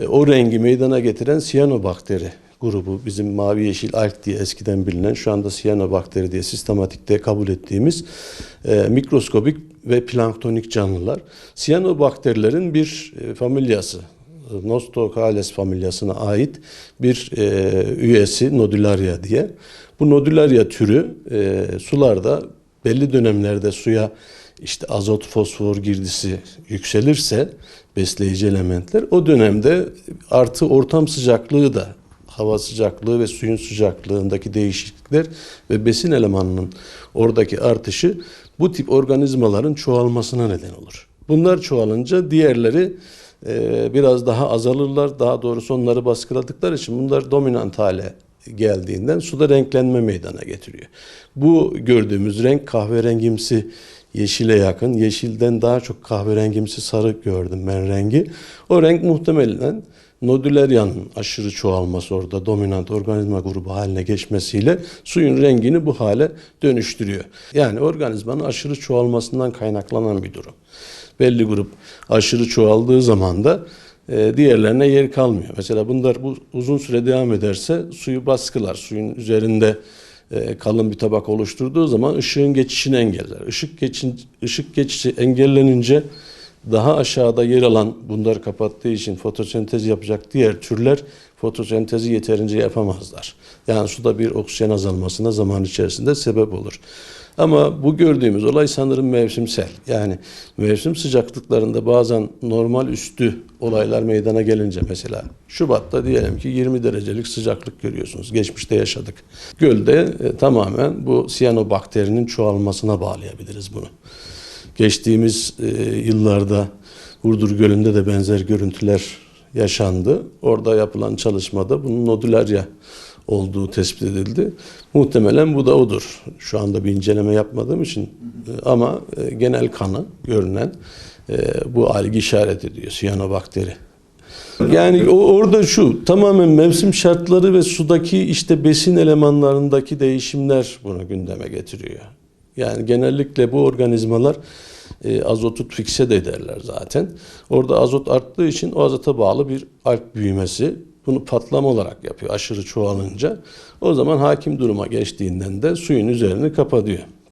E, O rengi meydana getiren siyanobakteri grubu bizim mavi yeşil alg diye eskiden bilinen şu anda siyanobakteri diye sistematikte kabul ettiğimiz e, mikroskobik ve planktonik canlılar. Siyanobakterilerin bir e, familyası Nostocales familyasına ait bir e, üyesi Nodularia diye. Bu Nodularia türü e, sularda belli dönemlerde suya işte azot, fosfor girdisi yükselirse besleyici elementler o dönemde artı ortam sıcaklığı da hava sıcaklığı ve suyun sıcaklığındaki değişiklikler ve besin elemanının oradaki artışı bu tip organizmaların çoğalmasına neden olur. Bunlar çoğalınca diğerleri e, biraz daha azalırlar. Daha doğrusu onları baskıladıkları için bunlar dominant hale geldiğinden suda renklenme meydana getiriyor. Bu gördüğümüz renk kahverengimsi yeşile yakın. Yeşilden daha çok kahverengimsi sarı gördüm ben rengi. O renk muhtemelen nodüleryanın aşırı çoğalması orada dominant organizma grubu haline geçmesiyle suyun rengini bu hale dönüştürüyor. Yani organizmanın aşırı çoğalmasından kaynaklanan bir durum. Belli grup aşırı çoğaldığı zaman da e, diğerlerine yer kalmıyor. Mesela bunlar bu uzun süre devam ederse suyu baskılar. Suyun üzerinde e, kalın bir tabak oluşturduğu zaman ışığın geçişini engeller. Işık geçin, ışık geçişi engellenince daha aşağıda yer alan bunları kapattığı için fotosentez yapacak diğer türler fotosentezi yeterince yapamazlar. Yani suda bir oksijen azalmasına zaman içerisinde sebep olur. Ama bu gördüğümüz olay sanırım mevsimsel. Yani mevsim sıcaklıklarında bazen normal üstü olaylar meydana gelince mesela Şubat'ta diyelim ki 20 derecelik sıcaklık görüyorsunuz. Geçmişte yaşadık. Gölde e, tamamen bu siyanobakterinin çoğalmasına bağlayabiliriz bunu. Geçtiğimiz e, yıllarda Urdur Gölü'nde de benzer görüntüler yaşandı. Orada yapılan çalışmada bunun nodülerya olduğu tespit edildi. Muhtemelen bu da odur. Şu anda bir inceleme yapmadığım için e, ama e, genel kanı görünen e, bu algi işaret ediyor siyanobakteri. Yani orada şu tamamen mevsim şartları ve sudaki işte besin elemanlarındaki değişimler bunu gündeme getiriyor. Yani genellikle bu organizmalar e, azotu fikse de ederler zaten. Orada azot arttığı için o azota bağlı bir alg büyümesi bunu patlama olarak yapıyor aşırı çoğalınca. O zaman hakim duruma geçtiğinden de suyun üzerini kapatıyor.